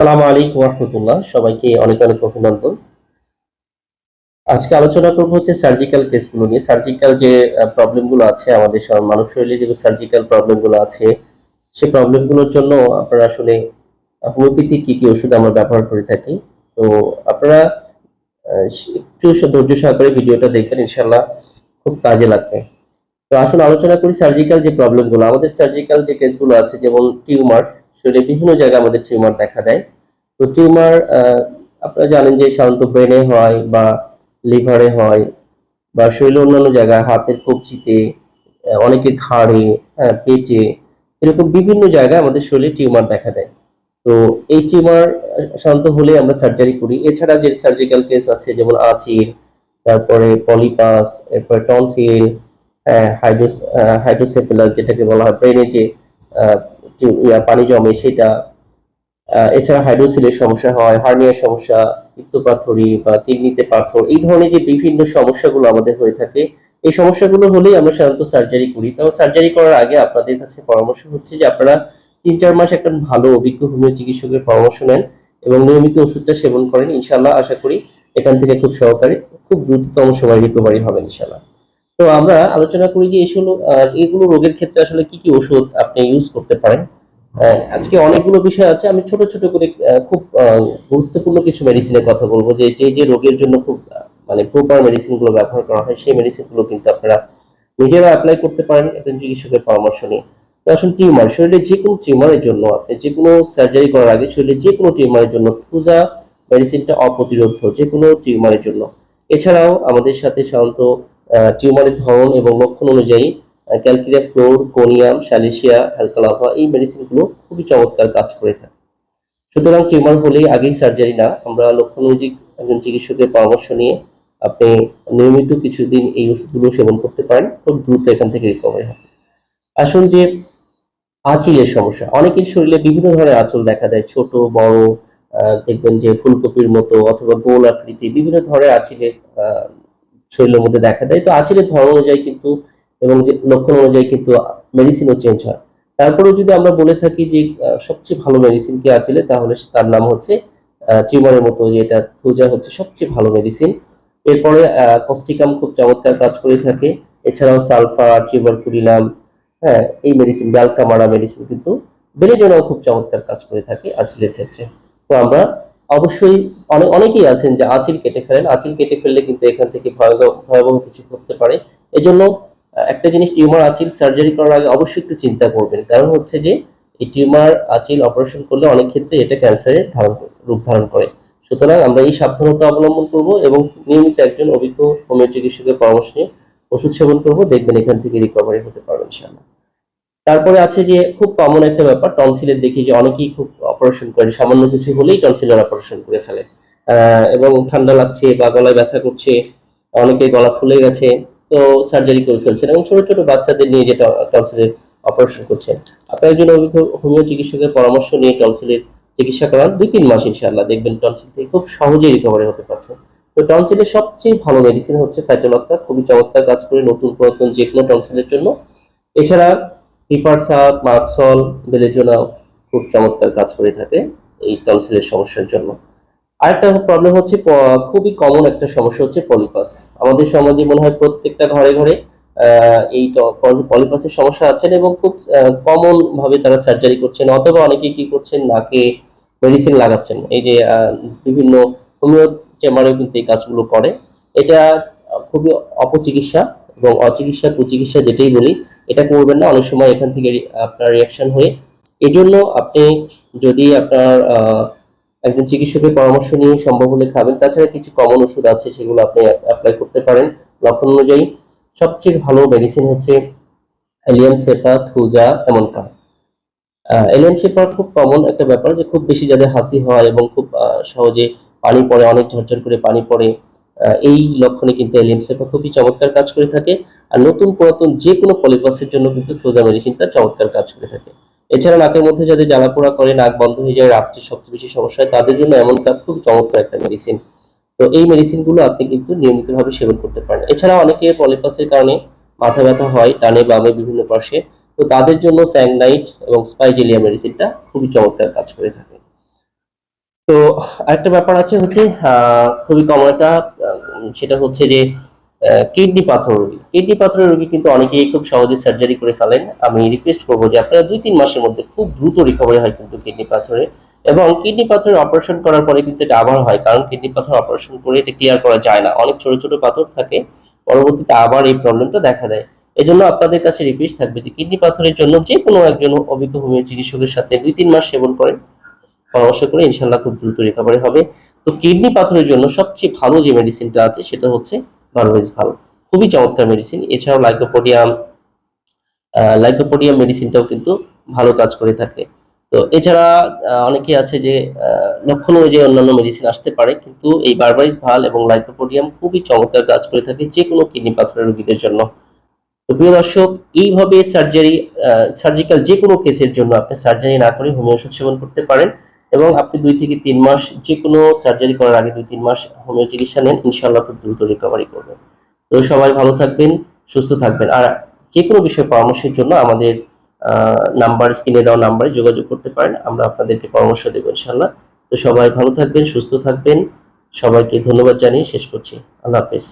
আসসালামু আলাইকুম রহমতুল্লাহ সবাইকে অনেক অনেক অভিনন্দন। আজকে আলোচনা করব হচ্ছে সার্জিক্যাল কেসগুলো নিয়ে। সার্জিক্যাল যে প্রবলেমগুলো আছে আমাদের মানব শরীরে যে সার্জিক্যাল প্রবলেমগুলো আছে সেই প্রবলেমগুলোর জন্য আপনারা আসলে হোমিওপ্যাথি কি কি ওষুধ আমরা ব্যবহার করে থাকি। তো আপনারা একটু ধৈর্য সহকারে ভিডিওটা দেখবেন ইনশাল্লাহ খুব কাজে লাগবে। তো আসলে আলোচনা করি সার্জিক্যাল যে প্রবলেমগুলো আমাদের সার্জিক্যাল যে কেসগুলো আছে, যেমন টিউমার শরীরে বিভিন্ন জায়গায় আমাদের টিউমার দেখা দেয়। তো টিউমার আপনারা জানেন যে সাধারণত ব্রেনে হয় বা লিভারে হয় বা শরীরের অন্যান্য জায়গায় হাতের কবজিতে অনেকে ঘাড়ে হ্যাঁ, পেটে এরকম বিভিন্ন জায়গায় আমাদের শরীরে টিউমার দেখা দেয়। তো এই টিউমার সাধারণত হলে আমরা সার্জারি করি। এছাড়া যে সার্জিক্যাল কেস আছে যেমন আচির তারপরে পলিপাস এরপরে টনসিল হাইড্রোস হাইড্রোসেফেলাস যেটাকে বলা হয় ব্রেনে যে পানি জমে সেটা এছাড়া হাইড্রোসিলের সমস্যা হয়, হার্নিয়ার সমস্যা পিত্তপাথড়ি বা কিডনিতে পাথর, এই ধরনের যে বিভিন্ন সমস্যাগুলো আমাদের হয়ে থাকে, এই সমস্যাগুলো হলেই আমরা সাধারণত সার্জারি করি। তাও সার্জারি করার আগে আপনাদের কাছে পরামর্শ হচ্ছে যে আপনারা তিন চার মাস একটা ভালো অভিজ্ঞ হোমিও চিকিৎসকের পরামর্শ নেন এবং নিয়মিত ওষুধটা সেবন করেন ইনশাল্লাহ আশা করি এখান থেকে খুব সহকারে, খুব দ্রুততম সময় রিকভারি হবে ইনশাল্লাহ তো আমরা আলোচনা করি যে এগুলো এগুলো রোগের ক্ষেত্রে আসলে কি কি ওষুধ আপনি ইউজ করতে পারেন। আজকে অনেকগুলো বিষয় আছে। আমি ছোট ছোট করে খুব গুরুত্বপূর্ণ কিছু মেডিসিনের কথা বলব যে যে যে রোগের জন্য খুব মানে প্রপার মেডিসিনগুলো ব্যবহার করা হয়, সেই মেডিসিনগুলো কিন্তু আপনারা নিজেরা অ্যাপ্লাই করতে পারেন। একজন চিকিৎসকের পরামর্শ নিয়ে। তো আসলে টিউমার শরীরে যে কোনো টিউমারের জন্য আপনি যে কোনো সার্জারি করার আগে শরীরে যে কোনো টিউমারের জন্য থুজা মেডিসিনটা অপ্রতিরোধ, যে কোনো টিউমারের জন্য। এছাড়াও আমাদের সাথে সাধারণত টিউমারের ধরন এবং লক্ষণ অনুযায়ী ক্যালকিরিয়া ফ্লোর কোনিয়াম স্যালিসিয়া অ্যালকালাভা এই মেডিসিনগুলো খুবই চমৎকার কাজ করে থাকে। সুতরাং টিউমার হলেই আগেই সার্জারি না, আমরা লক্ষণ অনুযায়ী একজন চিকিৎসকের পরামর্শ নিয়ে আপনি নিয়মিত কিছুদিন এই ওষুধগুলো সেবন করতে পারেন, খুব দ্রুত এখান থেকে রিকভারি হবে। আসুন যে আঁচিলের সমস্যা, অনেকের শরীরে বিভিন্ন ধরনের আঁচল দেখা দেয়, ছোট, বড় দেখবেন যে ফুলকপির মতো অথবা গোল আকৃতি বিভিন্ন ধরনের আঁচিলের শরীরের মধ্যে দেখা দেয়। তো আঁচিলের ধরন অনুযায়ী কিন্তু এবং যে লক্ষণ অনুযায়ী কিন্তু মেডিসিনও চেঞ্জ হয়। তারপরেও যদি আমরা বলে থাকি যে সবচেয়ে ভালো মেডিসিন কি আঁচিলে তাহলে তার নাম হচ্ছে টিউমারের মতো যেটা থুজা হচ্ছে সবচেয়ে ভালো মেডিসিন এরপরে কস্টিকাম খুব চমৎকার কাজ করে থাকে। এছাড়াও সালফার, টিউবারকুলিনাম হ্যাঁ এই মেডিসিন ডালকামারা মেডিসিন কিন্তু বেলেডোনাও খুব চমৎকার কাজ করে থাকে আঁচিলের ক্ষেত্রে। তো আমরা অবশ্যই অনেক অনেকেই আছেন যে আঁচিল কেটে ফেলেন। আঁচিল কেটে ফেললে কিন্তু এখান থেকে ভয়াবহ ভয়াবহ কিছু করতে পারে। এজন্য একটা জিনিস টিউমার আঁচিল সার্জারি করার আগে অবশ্যই একটু চিন্তা করবেন। কারণ হচ্ছে যে, এই টিউমার আঁচিল অপারেশন করলে অনেক ক্ষেত্রে এটা ক্যান্সারের ধারণ রূপ ধারণ করে। সুতরাং আমরা এই সাবধানতা অবলম্বন করব এবং নিয়মিত একজন অভিজ্ঞ হোমিও চিকিৎসকের পরামর্শ নিয়ে ওষুধ সেবন করব। দেখবেন এখান থেকে রিকভারি হতে পারবেন ইনশাআল্লাহ। তারপরে আছে যে খুব কমন একটা ব্যাপার টনসিলের দেখি যে অনেকেই খুব অপারেশন করে, সামান্য কিছু হলেই টনসিলের অপারেশন করে ফেলে। এবং ঠান্ডা লাগছে বা গলায় ব্যথা করছে অনেকে গলা ফুলে গেছে, তো সার্জারি করে ফেলছেন এবং ছোট ছোট বাচ্চাদের নিয়ে যে টনসিলের অপারেশন করছেন। আপনার একজন অভিজ্ঞ হোমিও চিকিৎসকের পরামর্শ নিয়ে টনসিলের চিকিৎসা করান, দুই তিন মাস ইনশাআল্লাহ দেখবেন টনসিল থেকে খুব সহজেই রিকভারি হতে পারছে। তো টনসিলের সবচেয়ে ভালো মেডিসিন হচ্ছে ফ্যাটোলক্কা খুবই চমৎকার কাজ করে নতুন পুরাতন যে কোনো টনসিলের জন্য। এছাড়া হিপারসাপ মাক্সল বেলেজোনাও খুব চমৎকার কাজ করে থাকে এই টনসিলের সমস্যার জন্য। আরেকটা প্রবলেম হচ্ছে খুবই কমন একটা সমস্যা হচ্ছে পলিপাস আমাদের সমাজে মনে হয় প্রত্যেকটা ঘরে ঘরে এই পলিপাসের সমস্যা আছেন এবং খুব কমন ভাবে তারা সার্জারি করছেন, অথবা অনেকে কি করছেন, নাকে মেডিসিন লাগাচ্ছেন। এই যে বিভিন্ন হোমিও চেম্বারেও কিন্তু এই কাজগুলো করে। এটা খুবই অপচিকিৎসা। এবং অচিকিৎসা, কুচিকিৎসা যেটাই বলি, এটা করবেন না। অনেক সময় এখান থেকে আপনার রিয়াকশন হয়ে। এই জন্য আপনি যদি আপনার একজন চিকিৎসকের পরামর্শ নিয়ে সম্ভব হলে খাবেন। তাছাড়া কিছু কমন ওষুধ আছে, সেগুলো আপনি অ্যাপ্লাই করতে পারেন লক্ষণ অনুযায়ী। সবচেয়ে ভালো মেডিসিন হচ্ছে অ্যালিয়াম সেপা, থুজা এমনটা এলিয়াম সেপার খুব কমন একটা ব্যাপার যে খুব বেশি যাদের হাসি হয় এবং খুব সহজে পানি পড়ে, অনেক ঝরঝর করে পানি পড়ে। এই লক্ষণে কিন্তু এলিয়াম সেপা খুবই চমৎকার কাজ করে থাকে। আর নতুন পুরাতন যে কোনো পলিপাসের জন্য কিন্তু থ্রোজা মেডিসিনটা চমৎকার কাজ করে থাকে। এছাড়া নাকের মধ্যে যাদের জ্বালা পোড়া করে, নাক বন্ধ হয়ে যায়, রাত্রে সবচেয়ে বেশি সমস্যা হয়, তাদের জন্য এমন কাপ খুব চমৎকার একটা মেডিসিন। তো এই মেডিসিনগুলো আপনি কিন্তু নিয়মিতভাবে সেবন করতে পারেন। এছাড়া অনেকে পলিপাসের কারণে মাথা ব্যথা হয়, টানে, বামে, বিভিন্ন পাশে তো তাদের জন্য স্যাংনাইট এবং স্পাইজেলিয়া মেডিসিনটা খুবই চমৎকার কাজ করে থাকে। তো আরেকটা ব্যাপার আছে হচ্ছে খুবই কমন একটা সেটা হচ্ছে যে কিডনি পাথর রোগী। কিডনি পাথরের রোগী কিন্তু অনেকেই খুব সহজে সার্জারি করে ফেলেন। আমি রিকোয়েস্ট করব যে আপনারা দুই তিন মাসের মধ্যে খুব দ্রুত রিকভারি হয় কিন্তু কিডনি পাথরে। এবং কিডনি পাথরের অপারেশন করার পরে কিন্তু এটা আবার হয়, কারণ কিডনি পাথর অপারেশন করে এটা ক্লিয়ার করা যায় না। অনেক ছোট ছোট পাথর থাকে, পরবর্তীতে আবার এই প্রবলেমটা দেখা দেয়। এজন্য আপনাদের কাছে রিকোয়েস্ট থাকবে যে কিডনি পাথরের জন্য যে কোনো একজন অভিজ্ঞ হোমিও চিকিৎসকের সাথে দুই তিন মাস সেবন করেন। পরামর্শ করে ইনশাল্লাহ খুব দ্রুত রিকভারি হবে। তো কিডনি পাথরের জন্য সবচেয়ে ভালো যে মেডিসিনটা আছে সেটা হচ্ছে ভালভেজ ভালো খুবই চমৎকার মেডিসিন এছাড়াও লাইকোপোডিয়াম লাইকোপোডিয়াম মেডিসিনটাও কিন্তু ভালো কাজ করে থাকে। তো এছাড়া অনেকে আছে যে লক্ষণ অনুযায়ী অন্যান্য মেডিসিন আসতে পারে, কিন্তু এই বারবারিস ভালো এবং লাইকোপোডিয়াম খুবই চমৎকার কাজ করে থাকে যে কোনো কিডনি পাথরের রোগীদের জন্য। তো প্রিয় দর্শক, এইভাবে সার্জারি সার্জিক্যাল যে কোনো কেসের জন্য আপনি সার্জারি না করে হোমিও সেবন করতে পারেন। এবং আপনি দুই থেকে তিন মাস যে কোনো সার্জারি করার আগে দুই, তিন মাস হোমিও চিকিৎসা নেন ইনশাল্লাহ খুব দ্রুত রিকভারি করবেন। তো সবাই ভালো থাকবেন, সুস্থ থাকবেন। আর যে কোনো বিষয়ে পরামর্শের জন্য আমাদের নাম্বার, স্ক্রিনে দেওয়া নাম্বারে যোগাযোগ করতে পারেন, আমরা আপনাদেরকে পরামর্শ দেবো ইনশাল্লাহ তো সবাই ভালো থাকবেন, সুস্থ থাকবেন। সবাইকে ধন্যবাদ জানিয়ে শেষ করছি। আল্লাহ হাফেজ।